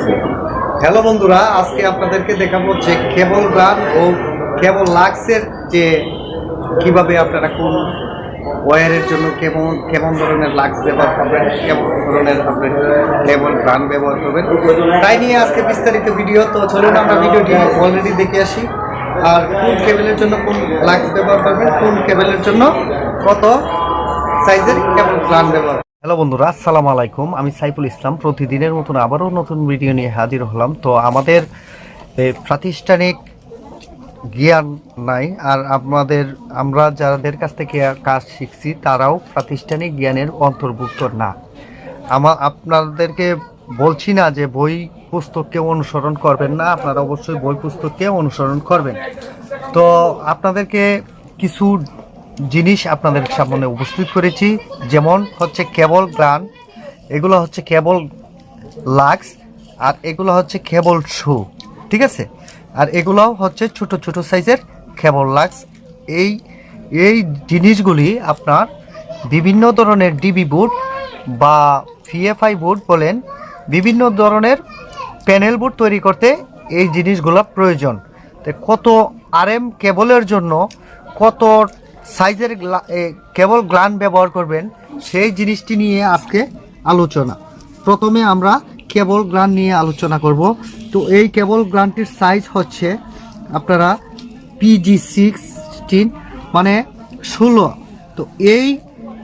আছে হ্যালো বন্ধুরা, আজকে আপনাদেরকে দেখাবো যে কেবল গান ও কেবল লাক্সের যে কীভাবে আপনারা কোন ওয়ারের জন্য কেমন কেমন ধরনের লাক্স ব্যবহার করবেন, কেমন ধরনের আপনার কেবল গান ব্যবহার করবেন, তাই নিয়ে আজকে বিস্তারিত ভিডিও। তো চলুন আমরা ভিডিওটি অলরেডি দেখে আসি। আর কোন কেবলের জন্য কোন লাক্স ব্যবহার করবেন, কোন কেবলের জন্য কত সাইজের কেবল গান ব্যবহার হ্যালো বন্ধুরা, আসসালামু আলাইকুম। আমি সাইফুল ইসলাম। প্রতিদিনের মতন আবারও নতুন ভিডিও নিয়ে হাজির হলাম। তো আমাদের প্রাতিষ্ঠানিক জ্ঞান নাই, আর আমাদের, আমরা যাদের কাছ থেকে কাজ শিখছি, তারাও প্রাতিষ্ঠানিক জ্ঞানের অন্তর্ভুক্ত না। আমা, আপনাদেরকে বলছি না যে বই পুস্তককে অনুসরণ করবেন না, আপনারা অবশ্যই বই পুস্তককে অনুসরণ করবেন। তো আপনাদেরকে কিছু জিনিস আপনাদের সামনে উপস্থিত করেছি, যেমন হচ্ছে কেবল গ্লান এগুলো হচ্ছে কেবল লাক্স, আর এগুলো হচ্ছে কেবল শু, ঠিক আছে? আর এগুলো হচ্ছে ছোট ছোট সাইজের কেবল লাক্স। এই এই জিনিসগুলি আপনার বিভিন্ন ধরনের ডিবি বোর্ড বা ভিএফআই বোর্ড বলেন, বিভিন্ন ধরনের প্যানেল বোর্ড তৈরি করতে এই জিনিসগুলো প্রয়োজন। তো কত আরএম কেবলের জন্য কত সাইজের কেবল গ্লান ব্যবহার করবেন, সেই জিনিসটি নিয়ে আজকে আলোচনা। প্রথমে আমরা কেবল গ্লান নিয়ে আলোচনা করব। তো এই কেবল গ্লানটির সাইজ হচ্ছে আপনারা পিজি সিক্সটিন মানে ষোলো। তো এই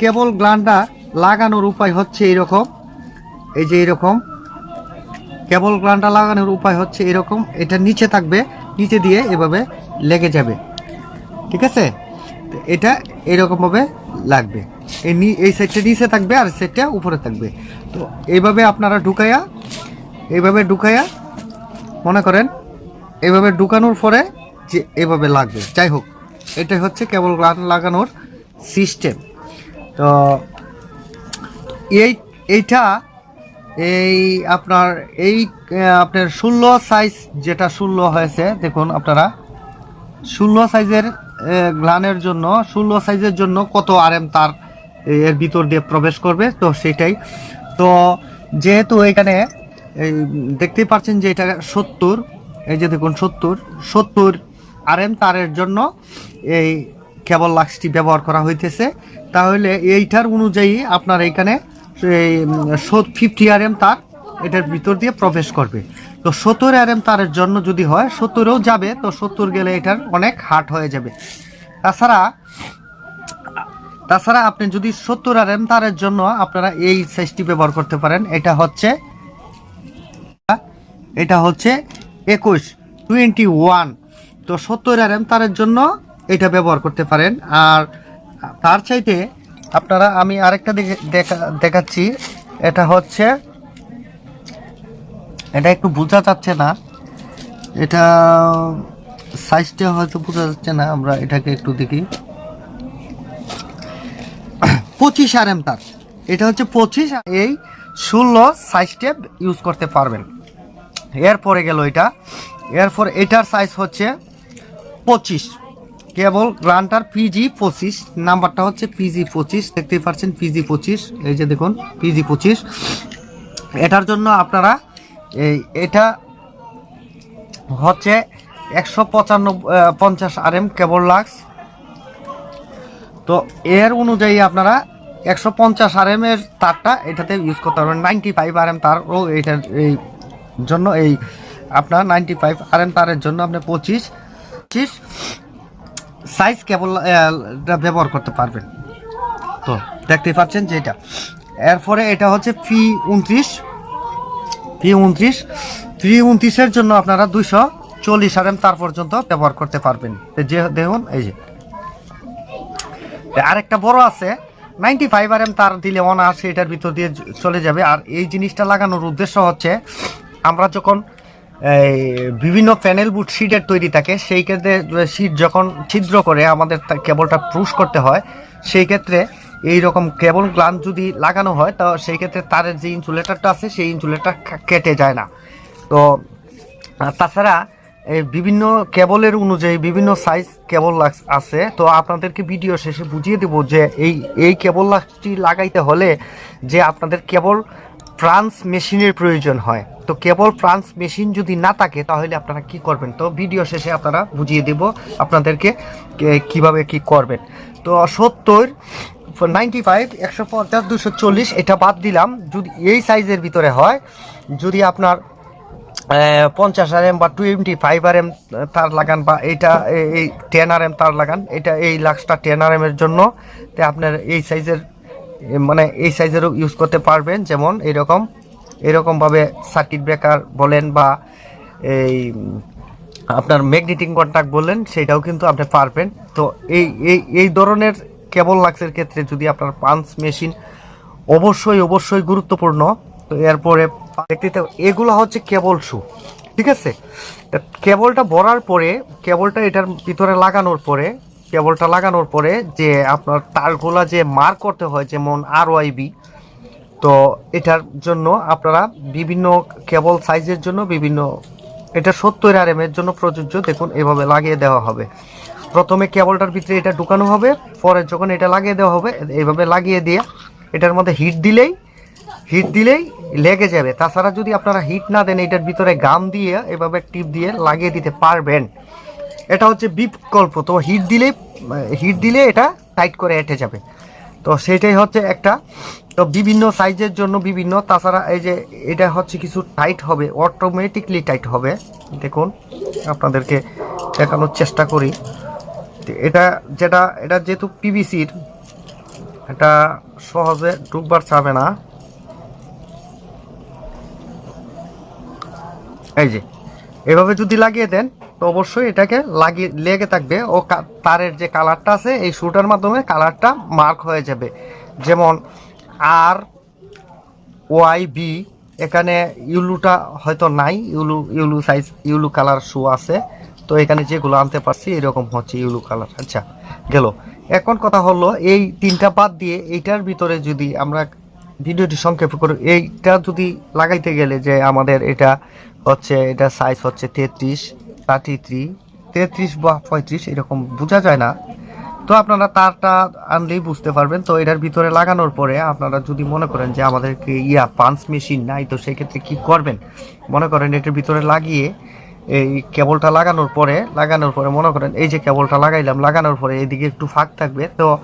কেবল গ্লানটা লাগানোর উপায় হচ্ছে এরকম, এই যে এরকম। কেবল গ্লানটা লাগানোর উপায় হচ্ছে এরকম, এটা নিচে থাকবে, নিচে দিয়ে এভাবে লেগে যাবে। ঠিক আছে? এটা এরকমভাবে লাগবে। এই নি- এই সেটটা নিচে থাকবে আর সেটটা উপরে থাকবে। তো এইভাবে আপনারা ঢুকাইয়া এইভাবে ঢুকাইয়া, মনে করেন এইভাবে ঢুকানোর পরে যে এভাবে লাগবে। যাই হোক, এটাই হচ্ছে কেবল লাগানোর সিস্টেম তো এই, এইটা, এই আপনার এই আপনার ষোলো সাইজ যেটা ষোলো হয়েছে, দেখুন আপনারা, ষোলো সাইজের গ্লানের জন্য, ষোলো সাইজের জন্য কত আর এম তার এর ভিতর দিয়ে প্রবেশ করবে, তো সেটাই তো যেহেতু এখানে দেখতেই পাচ্ছেন যে এটা সত্তর, এই যে দেখুন সত্তর সত্তর আর এম তারের জন্য এই কেবল লাক্সটি ব্যবহার করা হইতেছে। তাহলে এইটার অনুযায়ী আপনার এখানে, এই ফিফটি আরএম তার এটার ভিতর দিয়ে প্রবেশ করবে। তো সত্তর আরএম তারের জন্য যদি হয়, সত্তরেও যাবে, তো সত্তর গেলে এটার অনেক হার্ড হয়ে যাবে। তাছাড়া তাছাড়া আপনি যদি সত্তর আরএম তারের জন্য আপনারা এই সাইজটি ব্যবহার করতে পারেন, এটা হচ্ছে এটা হচ্ছে একুশ টোয়েন্টি ওয়ান তো সত্তর আর এম তারের জন্য এটা ব্যবহার করতে পারেন। আর তার চাইতে আপনারা, আমি আরেকটা দেখা, দেখাচ্ছি, এটা হচ্ছে এটা একটু বোঝা যাচ্ছে না। এটা সাইজটা হয়তো বোঝা যাচ্ছে না, আমরা এটাকে একটু দেখি। পঁচিশ আর এম তার। এটা হচ্ছে পঁচিশ এই ষোলো সাইজটা ইউজ করতে পারবেন। এরপরে গেল এটা। এরপর এটার সাইজ হচ্ছে পঁচিশ। কেবল গ্রান্টার পিজি পঁচিশ, নাম্বারটা হচ্ছে পিজি পঁচিশ। দেখতেই পাচ্ছেন পিজি পঁচিশ, এই যে দেখুন পিজি পঁচিশ। এটার জন্য আপনারা এই, এটা হচ্ছে একশো পঁচানব্বই পঞ্চাশ আর এম কেবল লাক্স। তো এর অনুযায়ী আপনারা একশো পঞ্চাশ আর এম এর তারটা এটাতে ইউজ করতে পারবেন। নাইনটি ফাইভ আর এম তারও এইটার এই জন্য এই আপনার নাইনটি ফাইভ আর এম তারের জন্য আপনি পঁচিশ পঁচিশ সাইজ কেবল ব্যবহার করতে পারবেন। তো দেখতেই পাচ্ছেন যে এটা। এরপরে এটা হচ্ছে ফি উনত্রিশ ফি উনত্রিশ ফি উনত্রিশের জন্য আপনারা দুইশো চল্লিশ আর এম তার পর্যন্ত ব্যবহার করতে পারবেন। যে দেখুন, এই যে। আরেকটা বড় আছে, নাইনটি ফাইভ আর এম তার দিলে অনায়াসে এটার ভিতর দিয়ে চলে যাবে। আর এই জিনিসটা লাগানোর উদ্দেশ্য হচ্ছে, আমরা যখন, এই, বিভিন্ন প্যানেল বুট শিটের তৈরি থাকে, সেই ক্ষেত্রে, শিট যখন ছিদ্র করে আমাদের কেবলটা পুশ করতে হয়, সেই ক্ষেত্রে এই রকম কেবল গ্লান যদি লাগানো হয়, তো সেই ক্ষেত্রে তারের যে ইনসুলেটারটা আছে, সেই ইনসুলেটার কেটে যায় না। তো তাছাড়া এই বিভিন্ন কেবলের অনুযায়ী বিভিন্ন সাইজ কেবল আছে। তো আপনাদেরকে ভিডিও শেষে বুঝিয়ে দেব যে এই এই কেবল লাক্সটি লাগাইতে হলে যে আপনাদের কেবল ফ্রান্স মেশিনের প্রয়োজন হয়। তো কেবল ফ্রান্স মেশিন যদি না থাকে, তাহলে আপনারা কি করবেন? তো ভিডিও শেষে আপনারা বুঝিয়ে দেব আপনাদেরকে কীভাবে কি করবেন। তো সত্তর নাইনটি ফাইভ একশো পঞ্চাশ, দুশো চল্লিশ, এটা বাদ দিলাম। যদি এই সাইজের ভিতরে হয়, যদি আপনার পঞ্চাশ আর এম বা টোয়েন্টি ফাইভ আর এম তার লাগান বা এইটা এই টেন আর এম তার লাগান, এটা এই লাক্সটা টেন আর এমের জন্য, তো আপনার এই সাইজের মানে এই সাইজেরও ইউজ করতে পারবেন। যেমন এরকম, এরকমভাবে সার্কিট ব্রেকার বলেন বা এই, আপনার ম্যাগনেটিং কন্ট্যাক্ট বললেন সেটাও কিন্তু আপনি পারবেন। তো এই এই এই ধরনের কেবল লাক্সের ক্ষেত্রে যদি আপনার পাঞ্চ মেশিন অবশ্যই অবশ্যই গুরুত্বপূর্ণ। তো এরপরে দেখতে এগুলো হচ্ছে কেবল শু ঠিক আছে? কেবলটা ভরার পরে, কেবলটা এটার ভিতরে লাগানোর পরে, কেবলটা লাগানোর পরে যে আপনার তারগুলা যে মার করতে হয়, যেমন আর ওয়াইবি তো এটার জন্য আপনারা বিভিন্ন কেবল সাইজের জন্য বিভিন্ন, এটা সত্তর আর এর জন্য প্রযোজ্য। দেখুন, এভাবে লাগিয়ে দেওয়া হবে। প্রথমে কেবলটার ভিতরে এটা ঢুকানো হবে, পরে যখন এটা লাগিয়ে দেওয়া হবে, এইভাবে লাগিয়ে দিয়ে এটার মধ্যে হিট দিলেই হিট দিলেই লেগে যাবে। তাছাড়া যদি আপনারা হিট না দেন, এটার ভিতরে গাম দিয়ে এভাবে টিপ দিয়ে লাগিয়ে দিতে পারবেন। এটা হচ্ছে বিকল্প, তো হিট দিলেই, হিট দিলে এটা টাইট করে এঁটে যাবে। তো সেটাই হচ্ছে একটা, তো বিভিন্ন সাইজের জন্য বিভিন্ন, তাছাড়া এই যে এটা হচ্ছে কিছু টাইট হবে অটোমেটিকলি টাইট হবে। দেখুন, আপনাদেরকে দেখানোর চেষ্টা করি। এটা যেটা, এটা যেহেতু পিভিসির এটা সহজে ডুববার চাবে না। এই যে, এভাবে যদি লাগিয়ে দেন, তো অবশ্যই এটাকে লাগিয়ে, লেগে থাকবে। ও তারের যে কালারটা আছে, এই শুটার মাধ্যমে কালারটা মার্ক হয়ে যাবে। যেমন আর, ওয়াই, বি, এখানে ইউলুটা হয়তো নাই, ইউলু ইউলু সাইজ, ইউলু কালার শু আছে। তো এখানে যেগুলো আনতে পারছি, এরকম হচ্ছে ইউলু কালার। আচ্ছা গেল। এখন কথা হলো, এই তিনটা বাদ দিয়ে এইটার ভিতরে যদি আমরা ভিডিওটি সংক্ষেপ করে, এইটা যদি লাগাইতে গেলে যে আমাদের এটা হচ্ছে, এটা সাইজ হচ্ছে তেত্রিশ থার্টি থ্রি তেত্রিশ বা পঁয়ত্রিশ, এরকম বোঝা যায় না। তো আপনারা তারটা আনলেই বুঝতে পারবেন। তো এটার ভিতরে লাগানোর পরে আপনারা যদি মনে করেন যে আমাদেরকে ইয়া পাঞ্চ মেশিন নাই, তো সেক্ষেত্রে কি করবেন? মনে করেন এটার ভিতরে লাগিয়ে এই কেবলটা লাগানোর পরে লাগানোর পরে মনে করেন এই যে কেবলটা লাগাইলাম, লাগানোর পরে এদিকে একটু ফাঁক থাকবে। তো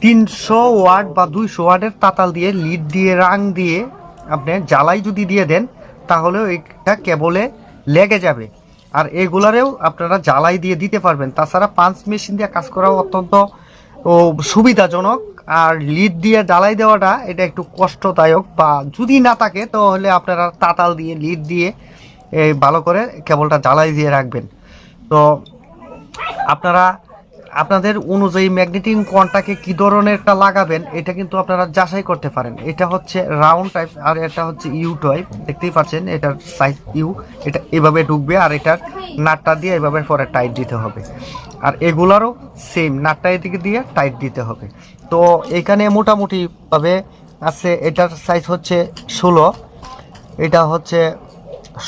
তিনশো ওয়াট বা দুইশো ওয়াটের তাতাল দিয়ে, লিড দিয়ে, রাং দিয়ে আপনি জ্বালাই যদি দিয়ে দেন তাহলেও এটা কেবলে লেগে যাবে। আর এগুলারেও আপনারা জ্বালাই দিয়ে দিতে পারবেন। তাছাড়া পাঞ্চ মেশিন দিয়ে কাজ করা অত্যন্ত, ও, সুবিধাজনক। আর লিড দিয়ে জ্বালাই দেওয়াটা এটা একটু কষ্টদায়ক বা যদি না থাকে, তাহলে আপনারা তাতাল দিয়ে, লিড দিয়ে এই ভালো করে কেবলটা জ্বালাই দিয়ে রাখবেন। তো আপনারা, আপনাদের অনুযায়ী ম্যাগনেটিং কোয়ানটাকে কি ধরনেরটা লাগাবেন, এটা কিন্তু আপনারা যাচাই করতে পারেন। এটা হচ্ছে রাউন্ড টাইপ আর এটা হচ্ছে ইউ টাইপ। দেখতেই পাচ্ছেন, এটার সাইজ ইউ। এটা এভাবে ঢুকবে আর এটার নাটটা দিয়ে এভাবে পরে টাইট দিতে হবে। আর এগুলারও সেম, নাটটা এদিকে দিয়ে টাইট দিতে হবে। তো এখানে মোটামুটিভাবে আছে, এটার সাইজ হচ্ছে ষোলো, এটা হচ্ছে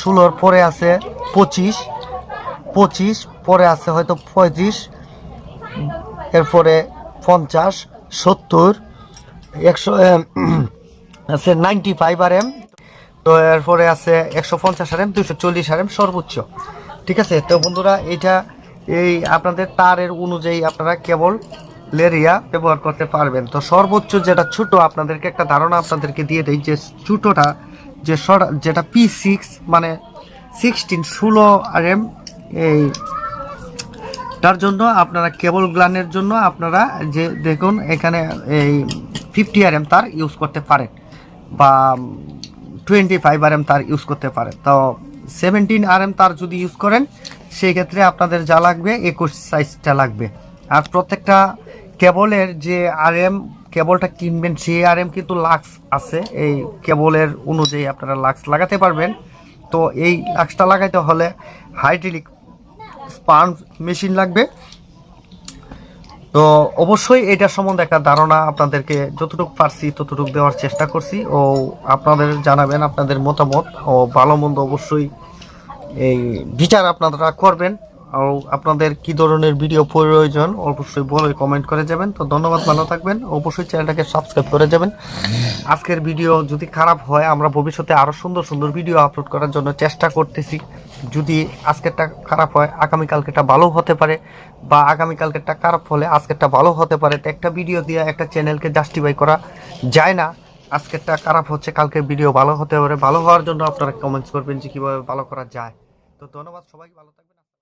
ষোলোর পরে আছে পঁচিশ পঁচিশ, পরে আছে হয়তো পঁয়ত্রিশ, এরপরে পঞ্চাশ, সত্তর, একশো আছে নাইনটি ফাইভ আর এম, তো এরপরে আছে একশো পঞ্চাশ আর এম দুশো চল্লিশ আর এম সর্বোচ্চ। ঠিক আছে? তো বন্ধুরা এটা এই আপনাদের তারের অনুযায়ী আপনারা কেবল লেরিয়া ব্যবহার করতে পারবেন। তো সর্বোচ্চ যেটা ছোট আপনাদেরকে একটা ধারণা আপনাদেরকে দিয়ে দেয় যে ছোটোটা যে যেটা পি সিক্স মানে সিক্সটিন ষোলো আর এম এই, তার জন্য আপনারা কেবল গ্লানের জন্য আপনারা যে দেখুন এখানে এই ফিফটি আর এম তার ইউজ করতে পারেন বা টোয়েন্টি ফাইভ আর এম তার ইউজ করতে পারেন। তো সেভেন্টিন আর এম তার যদি ইউজ করেন, সেই ক্ষেত্রে আপনাদের যা লাগবে, একুশ সাইজটা লাগবে। আর প্রত্যেকটা কেবলের যে আর এম কেবলটা কিনবেন সেই আর এম কিন্তু লাক্স আছে। এই কেবলের অনুযায়ী আপনারা লাক্স লাগাতে পারবেন। তো এই লাক্সটা লাগাইতে হলে হাইড্রিলিক স্পার্ম মেশিন লাগবে। তো অবশ্যই এটার সম্বন্ধে একটা ধারণা আপনাদেরকে যতটুকু পারছি ততটুকু দেওয়ার চেষ্টা করছি। ও আপনাদের জানাবেন আপনাদের মতামত। ও ভালো মন্দ অবশ্যই এই বিচার আপনারা করবেন। আর আপনাদের কি ধরনের ভিডিও প্রয়োজন, অবশ্যই বলে কমেন্ট করে যাবেন। তো ধন্যবাদ, ভালো থাকবেন। অবশ্যই চ্যানেলটাকে সাবস্ক্রাইব করে যাবেন। আজকের ভিডিও যদি খারাপ হয়, আমরা ভবিষ্যতে আরও সুন্দর সুন্দর ভিডিও আপলোড করার জন্য চেষ্টা করতেছি। যদি আজকেরটা খারাপ হয় আগামীকালকেটা ভালো হতে পারে বা আগামীকালকেরটা খারাপ হলে আজকেরটা ভালো হতে পারে, তো একটা ভিডিও দিয়ে একটা চ্যানেলকে জাস্টিফাই করা যায় না। আজকেরটা খারাপ হচ্ছে, কালকের ভিডিও ভালো হতে পারে। ভালো হওয়ার জন্য আপনারা কমেন্টস করবেন যে কীভাবে ভালো করা যায়। তো ধন্যবাদ, সবাই ভালো থাকবেন।